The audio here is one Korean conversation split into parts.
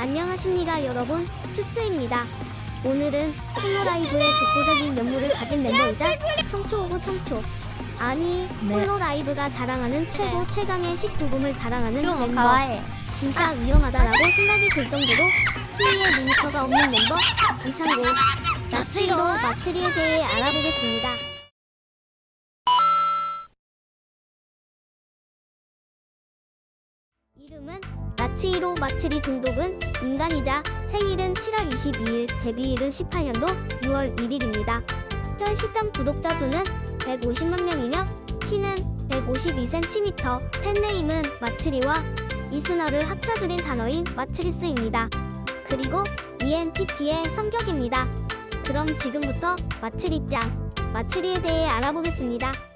안녕하십니까 여러분. 투스입니다. 오늘은 폴로라이브의 독보적인 면모를 가진 멤버이자 청초 오브 청초. 아니 폴로라이브가 자랑하는 최고 최강의 식도금을 자랑하는 멤버. 진짜 위험하다라고 생각이 들 정도로 수위에 리미터가 없는 멤버 이창고 나치로 마츠리에 대해 알아보겠습니다. 이름은 나치히로 마츠리 동독은 인간이자 생일은 7월 22일, 데뷔일은 18년도 6월 1일입니다. 현 시점 구독자 수는 150만 명이며 키는 152cm, 팬네임은 마츠리와 이스너를 합쳐줄인 단어인 마츠리스입니다. 그리고 ENTP의 성격입니다. 그럼 지금부터 마츠리짱, 마츠리에 대해 알아보겠습니다.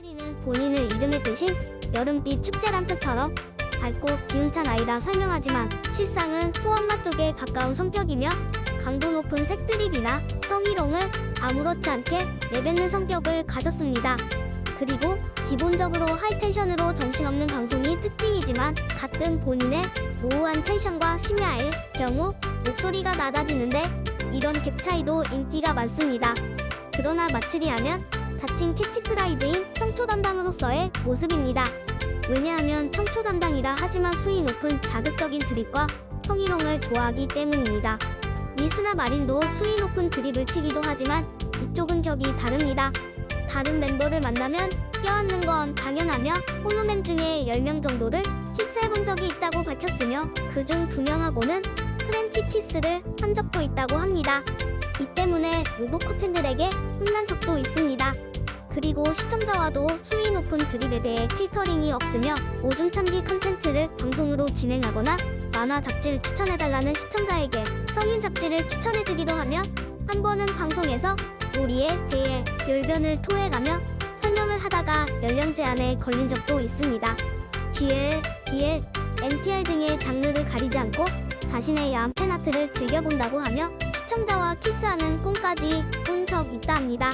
마츠리는 본인의 이름의 뜻인 여름빛 축제란 뜻처럼 밝고 기운찬 아이라 설명하지만 실상은 소원마 쪽에 가까운 성격이며 강도 높은 색드립이나 성희롱을 아무렇지 않게 내뱉는 성격을 가졌습니다. 그리고 기본적으로 하이텐션으로 정신없는 방송이 특징이지만 가끔 본인의 모호한 텐션과 심야일 경우 목소리가 낮아지는데 이런 갭 차이도 인기가 많습니다. 그러나 마츠리 하면 자칭 캐치프라이즈인 청초 담당으로서의 모습입니다. 왜냐하면 청초 담당이라 하지만 수위 높은 자극적인 드립과 성희롱을 좋아하기 때문입니다. 미스나 마린도 수위 높은 드립을 치기도 하지만 이쪽은 격이 다릅니다. 다른 멤버를 만나면 껴안는 건 당연하며 호노맨 중에 10명 정도를 키스해본 적이 있다고 밝혔으며 그중 2명하고는 프렌치 키스를 한 적도 있다고 합니다. 이 때문에 로보코 팬들에게 혼난 적도 있습니다. 그리고 시청자와도 수위 높은 드립에 대해 필터링이 없으며 오줌 참기 컨텐츠를 방송으로 진행하거나 만화 잡지를 추천해달라는 시청자에게 성인 잡지를 추천해주기도 하며 한 번은 방송에서 우리에 대해 열변을 토해가며 설명을 하다가 연령 제한에 걸린 적도 있습니다. GL, BL, NTR 등의 장르를 가리지 않고 자신의 야한 팬아트를 즐겨본다고 하며 시청자와 키스하는 꿈까지 꾼적 있다 합니다.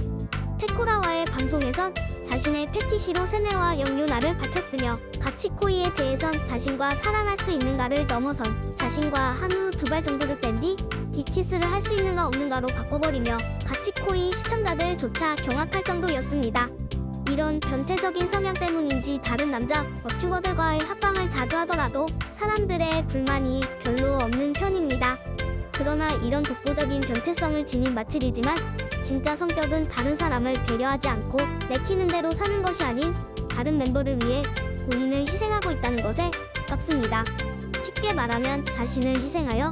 페코라와의 방송에선 자신의 패티시로 세네와 영유나를 밝혔으며 가치코이에 대해선 자신과 사랑할 수 있는가를 넘어선 자신과 한우 두 발 정도를 뺀뒤 딥키스를 할 수 있는가 없는가로 바꿔버리며 가치코이 시청자들조차 경악할 정도였습니다. 이런 변태적인 성향 때문인지 다른 남자 버튜버들과의 합방을 자주 하더라도 사람들의 불만이 별로 없는 편입니다. 그러나 이런 독보적인 변태성을 지닌 마칠이지만 진짜 성격은 다른 사람을 배려하지 않고 내키는 대로 사는 것이 아닌 다른 멤버를 위해 본인을 희생하고 있다는 것에 가깝습니다. 쉽게 말하면 자신을 희생하여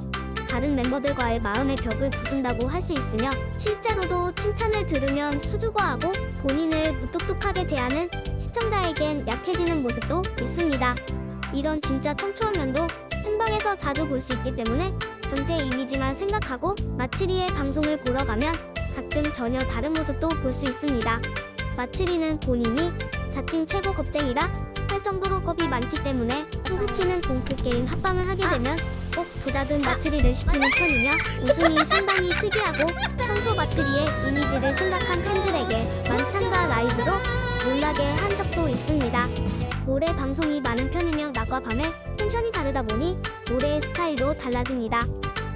다른 멤버들과의 마음의 벽을 부순다고 할 수 있으며 실제로도 칭찬을 들으면 수줍어하고 본인을 무뚝뚝하게 대하는 시청자에겐 약해지는 모습도 있습니다. 이런 진짜 청초한 면도 행방에서 자주 볼 수 있기 때문에 변태 이미지만 생각하고 마치리의 방송을 보러 가면 가끔 전혀 다른 모습도 볼 수 있습니다. 마츠리는 본인이 자칭 최고 겁쟁이라 할 정도로 겁이 많기 때문에 후쿠키는 공포 게임 합방을 하게 되면 꼭 부자든 마츠리를 시키는 편이며 웃음이 상당히 특이하고 평소 마츠리의 이미지를 생각한 팬들에게 만찬과 라이브로 놀라게 한 적도 있습니다. 노래 방송이 많은 편이며 낮과 밤에 텐션이 다르다 보니 노래의 스타일도 달라집니다.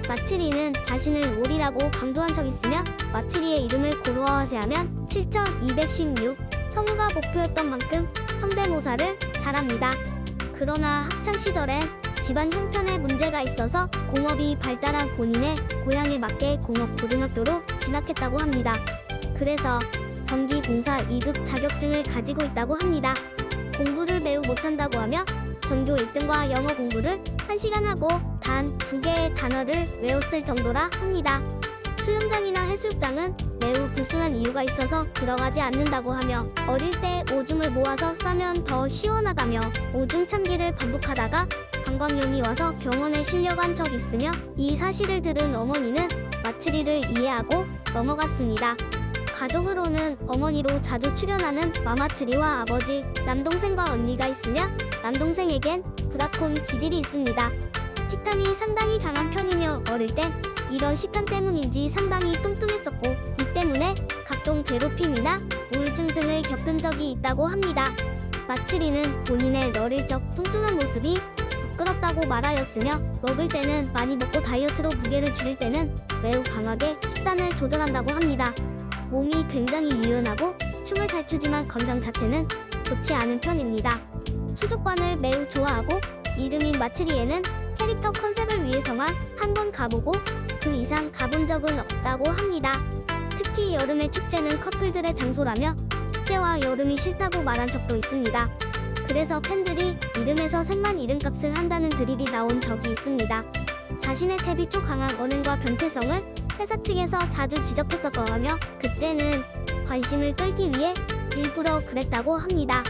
마츠리는 자신을 롤이라고 강조한 적 있으며 마츠리의 이름을 고루어하세하면 7216 성우가 목표였던 만큼 성대모사를 잘합니다. 그러나 학창 시절엔 집안 형편에 문제가 있어서 공업이 발달한 본인의 고향에 맞게 공업 고등학교로 진학했다고 합니다. 그래서 전기공사 2급 자격증을 가지고 있다고 합니다. 공부를 매우 못한다고 하며 전교 1등과 영어 공부를 1시간 하고 단 두 개의 단어를 외웠을 정도라 합니다. 수영장이나 해수욕장은 매우 불순한 이유가 있어서 들어가지 않는다고 하며 어릴 때 오줌을 모아서 싸면 더 시원하다며 오줌 참기를 반복하다가 관광용이 와서 병원에 실려간 적 있으며 이 사실을 들은 어머니는 마츠리를 이해하고 넘어갔습니다. 가족으로는 어머니로 자주 출연하는 마마츠리와 아버지, 남동생과 언니가 있으며 남동생에겐 브라콘 기질이 있습니다. 식탐이 상당히 강한 편이며 어릴 땐 이런 식탐 때문인지 상당히 뚱뚱했었고 이 때문에 각종 괴롭힘이나 우울증 등을 겪은 적이 있다고 합니다. 마츠리는 본인의 너릴적 뚱뚱한 모습이 부끄럽다고 말하였으며 먹을 때는 많이 먹고 다이어트로 무게를 줄일 때는 매우 강하게 식단을 조절한다고 합니다. 몸이 굉장히 유연하고 춤을 잘 추지만 건강 자체는 좋지 않은 편입니다. 수족관을 매우 좋아하고 이름인 마츠리에는 캐릭터 컨셉을 위해서만 한 번 가보고 그 이상 가본 적은 없다고 합니다. 특히 여름의 축제는 커플들의 장소라며 축제와 여름이 싫다고 말한 적도 있습니다. 그래서 팬들이 이름에서 생만 이름값을 한다는 드립이 나온 적이 있습니다. 자신의 탭이 쪽 강한 언행과 변태성을 회사 측에서 자주 지적했었거든요. 그때는 관심을 끌기 위해 일부러 그랬다고 합니다.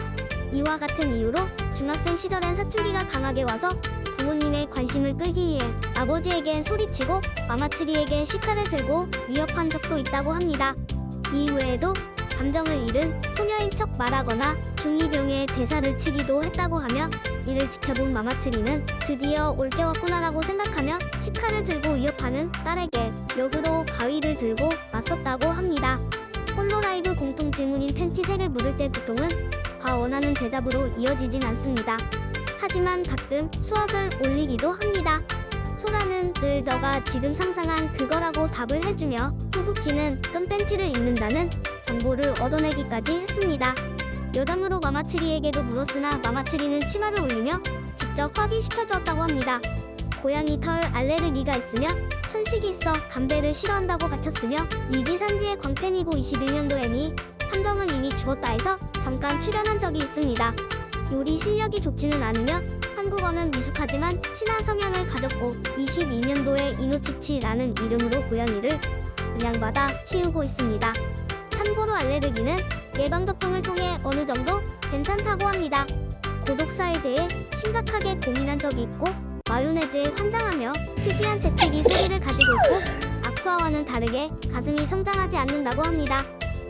이와 같은 이유로 중학생 시절엔 사춘기가 강하게 와서 부모님의 관심을 끌기 위해 아버지에겐 소리치고 마마츠리에게 시카를 들고 위협한 적도 있다고 합니다. 이외에도 감정을 잃은 소녀인 척 말하거나 중2병의 대사를 치기도 했다고 하며 이를 지켜본 마마츠리는 드디어 올겨웠구나라고 생각하며 시카를 들고 위협하는 딸에게 역으로 가위를 들고 맞섰다고 합니다. 홀로라이브 공통 질문인 팬티색을 물을 때 보통은 과 원하는 대답으로 이어지진 않습니다. 하지만 가끔 수학을 올리기도 합니다. 소라는 늘 너가 지금 상상한 그거라고 답을 해주며 후부키는 끈 팬티를 입는다는 정보를 얻어내기까지 했습니다. 여담으로 마마츠리에게도 물었으나 마마츠리는 치마를 올리며 직접 확인시켜주었다고 합니다. 고양이 털 알레르기가 있으며 천식이 있어 담배를 싫어한다고 밝혔으며 이지산지의 광팬이고 21년도에니 함정은 이미 죽었다 해서 잠깐 출연한 적이 있습니다. 요리 실력이 좋지는 않으며 한국어는 미숙하지만 친한 성향을 가졌고 22년도에 이노치치라는 이름으로 고양이를 분양받아 키우고 있습니다. 참고로 알레르기는 예방접종을 통해 어느 정도 괜찮다고 합니다. 고독사에 대해 심각하게 고민한 적이 있고 마요네즈에 환장하며 특이한 재채기 소리를 가지고 있고 아쿠아와는 다르게 가슴이 성장하지 않는다고 합니다.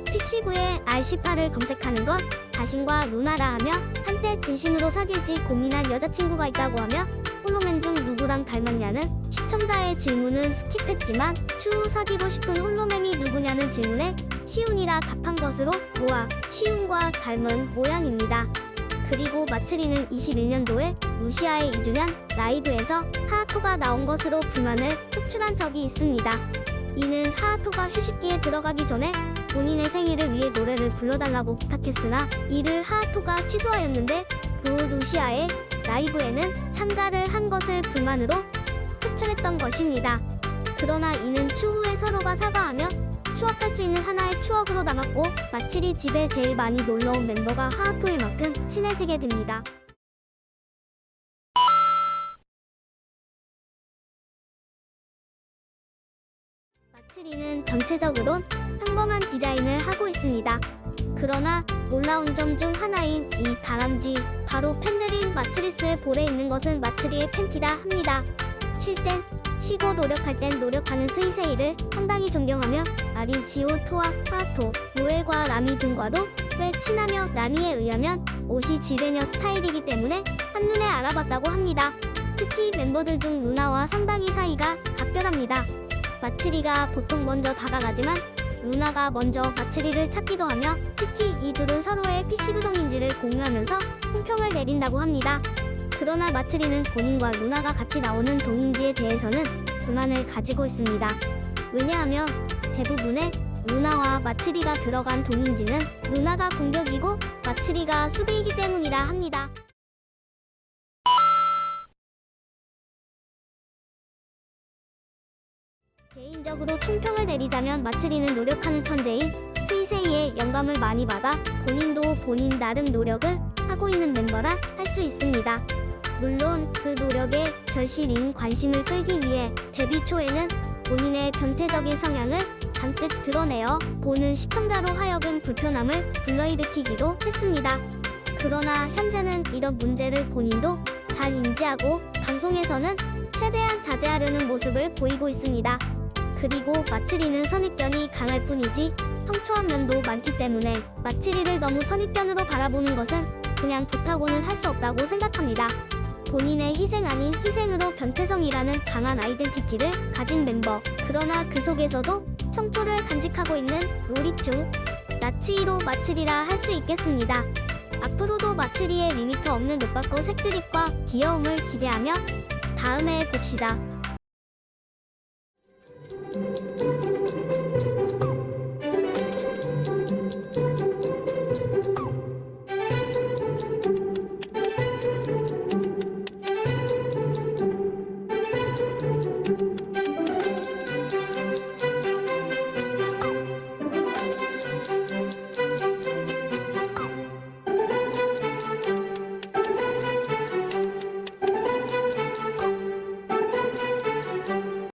픽시브에 R18을 검색하는 건 자신과 루나라 하며 한때 진심으로 사귈지 고민한 여자친구가 있다고 하며 홀로맨 중 누구랑 닮았냐는 시청자의 질문은 스킵했지만 추후 사귀고 싶은 홀로맨이 누구냐는 질문에 시운이라 답한 것으로 모아 시운과 닮은 모양입니다. 그리고 마츠리는 21년도에 루시아의 2주년 라이브에서 하하토가 나온 것으로 불만을 표출한 적이 있습니다. 이는 하하토가 휴식기에 들어가기 전에 본인의 생일을 위해 노래를 불러달라고 부탁했으나 이를 하하토가 취소하였는데 그후 루시아의 라이브에는 참가를 한 것을 불만으로 표출했던 것입니다. 그러나 이는 추후에 서로가 사과하며 추억할 수 있는 하나의 추억으로 남았고 마치리 집에 제일 많이 놀러온 멤버가 하하토일 만큼 친해지게 됩니다. 마츠리는 전체적으로 평범한 디자인을 하고 있습니다. 그러나 놀라운 점 중 하나인 이 다람쥐 바로 팬들인 마츠리스의 볼에 있는 것은 마츠리의 팬티라 합니다. 쉴 땐 쉬고 노력할 땐 노력하는 스이세이를 상당히 존경하며 아린 지오 토와 하토 노엘과 라미 등과도 꽤 친하며 라미에 의하면 옷이 지레녀 스타일이기 때문에 한눈에 알아봤다고 합니다. 특히 멤버들 중 루나와 상당히 사이가 각별합니다. 마츠리가 보통 먼저 다가가지만 루나가 먼저 마츠리를 찾기도 하며 특히 이 둘은 서로의 픽시브 동인지를 공유하면서 총평을 내린다고 합니다. 그러나 마츠리는 본인과 루나가 같이 나오는 동인지에 대해서는 불만을 가지고 있습니다. 왜냐하면 대부분의 루나와 마츠리가 들어간 동인지는 루나가 공격이고 마츠리가 수비이기 때문이라 합니다. 개인적으로 총평을 내리자면 마츠리는 노력하는 천재인 스이세이의 영감을 많이 받아 본인도 본인 나름 노력을 하고 있는 멤버라 할 수 있습니다. 물론 그 노력에 결실인 관심을 끌기 위해 데뷔 초에는 본인의 변태적인 성향을 잔뜩 드러내어 보는 시청자로 하여금 불편함을 불러일으키기도 했습니다. 그러나 현재는 이런 문제를 본인도 잘 인지하고 방송에서는 최대한 자제하려는 모습을 보이고 있습니다. 그리고 마츠리는 선입견이 강할 뿐이지 성초한 면도 많기 때문에 마츠리를 너무 선입견으로 바라보는 것은 그냥 좋다고는 할 수 없다고 생각합니다. 본인의 희생 아닌 희생으로 변태성이라는 강한 아이덴티티를 가진 멤버. 그러나 그 속에서도 청초를 간직하고 있는 로리충. 나치이로 마츠리라 할 수 있겠습니다. 앞으로도 마츠리의 리미트 없는 늦바고 색드립과 귀여움을 기대하며 다음에 봅시다.